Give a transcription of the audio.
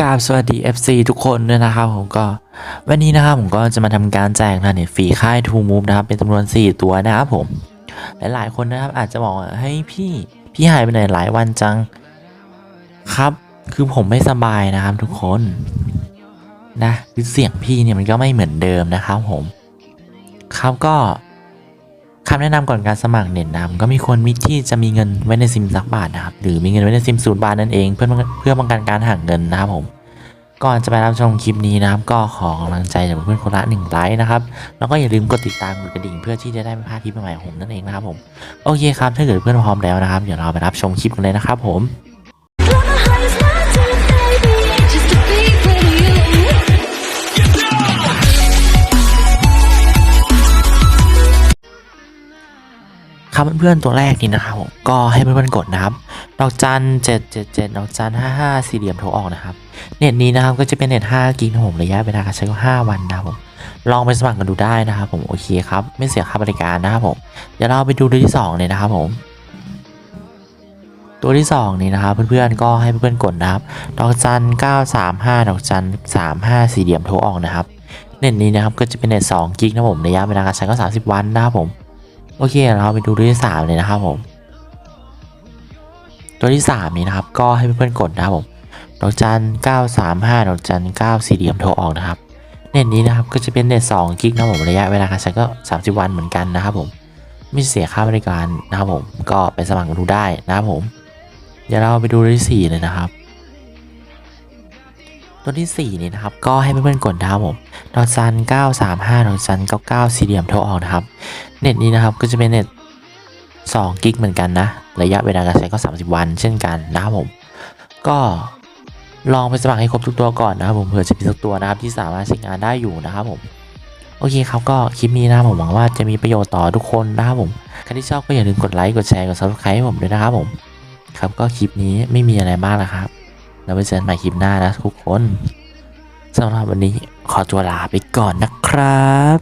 กราบสวัสดี FC ทุกคนด้วยนะครับผมก็วันนี้นะครับผมก็จะมาทำการแจกนะเนี่ยฟรีค่ายทูมูฟนะครับเป็นจำนวน 4 ตัวนะครับผม หลายๆคนนะครับอาจจะบอกว่าเฮ้ยพี่พี่หายไปไหนหลายวันจังครับ คือผมไม่สบายนะครับทุกคนนะคือเสียงพี่เนี่ยมันก็ไม่เหมือนเดิมนะครับผม ครับก็ คำแนะนำก่อนการสมัครเน็ตนะครับก็มีคนมิที่จะมีเงินไว้ในซิมสักบาทนะครับหรือมีเงินไว้ในซิมศูนย์บาทนั่นเอง เพื่อเพื่อป้องกันการหักเงินนะครับผมก่อนจะไปรับชมคลิปนี้นะครับก็ขอกำลังใจจากเพื่อนคนละหนึ่งไลค์นะครับแล้วก็อย่าลืมกดติดตามกดกระดิ่งเพื่อที่จะได้ไม่พลาดคลิปใหม่ของผมนั่นเองนะครับผมโอเคครับถ้าเกิดเพื่อนพร้อมแล้วนะครับเดี๋ยวเราไปรับชมคลิปกันเลยนะครับผม ครับเพื่อนๆตัวแรกนี่นะครับผมก็ให้เพื่อนๆกดนะครับดอกจันเจ็ดเจ็ดเจ็ดดอกจันห้าห้าสี่เหลี่ยมโทรออกนะครับ เน็ตนี้นะครับก็จะเป็นเน็ตห้ากิกนะผมระยะเวลาการใช้ก็ห้าวันนะครับผมลองไปสมัครกันดูได้นะครับผมโอเคครับไม่เสียค่าบริการนะครับผมเดี๋ยวเราไปดูตัวที่สองเลยนะครับผมตัวที่สองนี่นะครับเพื่อนๆก็ให้เพื่อนๆกดนะครับ ดอกจันเก้าสามห้าดอกจันสามห้าสี่เหลี่ยมโทรออกนะครับ เน็ตนี้นะครับก็จะเป็นเน็ตสองกิกนะผมระยะเวลาการใช้ก็สามสิบวันนะครับผม โอเคเราไปดูตัวที่สามเลยนะครับผม ตัวที่สามนี้นะครับ ก็ให้เพื่อนๆกดนะครับผมดอกจันเก้าสามห้าดอกจันเก้าสี่เหลี่ยมโทรออกนะครับ เน็ตนี้นะครับก็จะเป็นเน็ตสองกิกนะผมระยะเวลาการใช้ก็สามสิบวันเหมือนกันนะครับผมไม่เสียค่าบริการนะครับผมก็ไปสมัครดูได้นะครับผม เดี๋ยวเราไปดูตัวที่สี่เลยนะครับ ตัวที่สี่นี่นะครับ ก็ให้เพื่อนๆกดนะครับผมดอกจันเก้าสามห้าดอกจันเก้าเก้าสี่เหลี่ยมโทรออกนะครับ เน็ตนี้นะครับก็จะเป็นเน็ต2กิกเหมือนกันนะ ระยะเวลาการใช้ก็ 30 วันเช่นกันนะครับผม ก็ลองไปสมัครให้ครบทุกตัวก่อนนะครับผมเผื่อจะมีสักตัวนะครับที่สามารถใช้งานได้อยู่นะครับผมโอเคครับก็คลิปนี้นะผมหวังว่าจะมีประโยชน์ต่อทุกคนนะครับผมใครที่ชอบก็อย่าลืมกดไลค์กดแชร์กด subscribe ให้ผมด้วยนะครับผม ครับก็คลิปนี้ไม่มีอะไรมากแล้วครับ แล้วไปเจอกันใหม่คลิปหน้านะทุกคนสำหรับวันนี้ขอตัวลาไปก่อนนะครับ